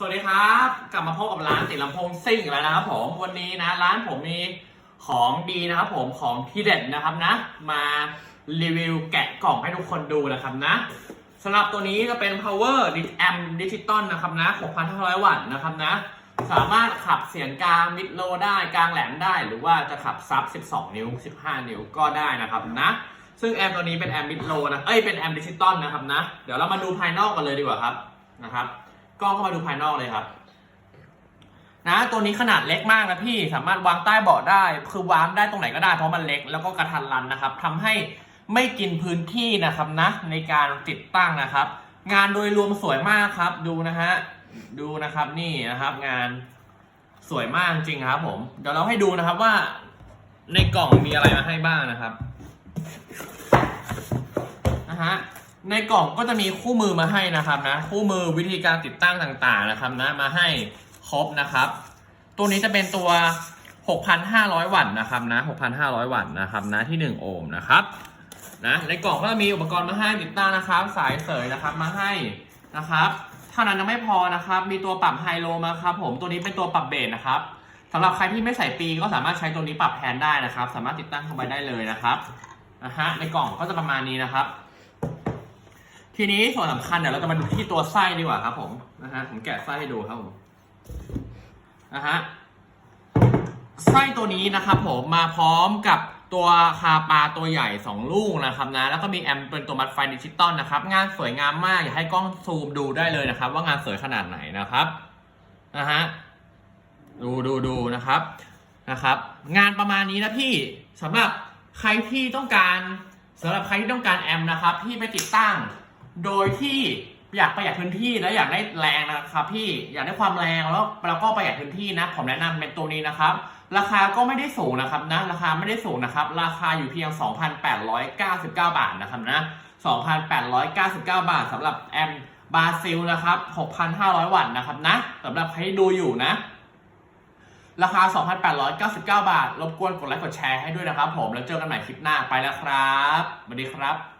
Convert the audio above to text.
สวัสดีครับ กลับมาพบกับร้านติดลำโพงซิ่งอีกแล้วนะครับผมวันนี้นะร้านผมมีของดีนะครับผมของที่เด็ดนะครับนะ มารีวิวแกะกล่องให้ทุกคนดูนะครับนะสำหรับตัวนี้ก็เป็น power amp digital นะครับนะ 6,500 วัตต์นะครับนะ สามารถขับเสียงกลางมิดโลได้กลางแหลมได้ หรือว่าจะขับซับ 12 นิ้ว 15 นิ้วก็ได้นะครับนะซึ่งแอมป์ตัวนี้เป็นแอมป์มิดโลนะเอ้ยเป็นแอมป์ดิจิตอลนะครับนะเดี๋ยวเรามาดูภายนอกกันเลยดีกว่าครับนะครับ กล้องเข้ามาดูภายนอกเลยครับ นะ ตัวนี้ขนาดเล็กมากนะพี่สามารถวางใต้เบาะได้ คือวางได้ตรงไหนก็ได้เพราะมันเล็กแล้วก็กระทันรันนะครับทำให้ไม่กินพื้นที่นะครับนะ ในการติดตั้งนะครับ งานโดยรวมสวยมากครับ ดูนะฮะดูนะครับนี่นะครับ งานสวยมากจริงครับ ผม เดี๋ยวเราให้ดูนะครับว่า ในกล่องมีอะไรมาให้บ้างนะครับนะฮะ ในกล่องก็จะมีคู่มือมาให้นะครับนะ คู่มือวิธีการติดตั้งต่างๆนะครับนะมาให้ครบนะครับ ตัวนี้จะเป็นตัว 6,500 วัตต์นะครับนะ 6,500 วัตต์นะครับนะที่ 1 โอห์มนะครับนะในกล่องก็จะมีอุปกรณ์มาให้ติดตั้งนะครับ สายเสยนะครับมาให้นะครับเท่านั้นยังไม่พอนะครับ มีตัวปรับไฮโลมาครับผมตัวนี้เป็นตัวปรับเบสนะครับสำหรับใครที่ไม่ใส่ปีก็สามารถใช้ตัวนี้ปรับแทนได้นะครับ สามารถติดตั้งเข้าไปได้เลยนะครับนะฮะในกล่องก็จะประมาณนี้นะครับ ทีนี้ส่วนสำคัญเดี๋ยวเราจะมาดูที่ตัวไส้ดีกว่าครับ ผมนะฮะผมแกะไส้ให้ดูครับผมนะฮะไส้ตัวนี้นะครับผมมาพร้อมกับตัวคาปาตัวใหญ่ 2 ลูกนะครับนะแล้วก็มีแอมเป็นตัวมัดไฟดิจิตอลนะครับ งานสวยงามมาก อยากให้กล้องซูมดูได้เลยนะครับ ว่างานสวยขนาดไหนนะครับนะฮะดูดูดูนะครับนะครับ งานประมาณนี้นะพี่สำหรับใครที่ต้องการสำหรับใครที่ต้องการแอมนะครับ ที่ไปติดตั้ง โดยที่อยากประหยัดพื้นที่และอยากได้แรงนะครับพี่อยากได้ความแรงแล้วแล้วก็ประหยัดพื้นที่นะผมแนะนำเป็นตัวนี้นะครับ ราคาก็ไม่ได้สูงนะครับนะราคาไม่ได้สูงนะครับ ราคาอยู่เพียง 2,899 บาทนะครับนะ 2,899 บาทสำหรับแอมบาซิลนะครับ 6,500 วัตต์นะครับนะสำหรับใครดูอยู่นะ ราคา 2,899 บาท รบกวนกดไลค์กดแชร์ให้ด้วยนะครับผมแล้วเจอกันใหม่คลิปหน้าไปแล้วครับสวัสดีครับ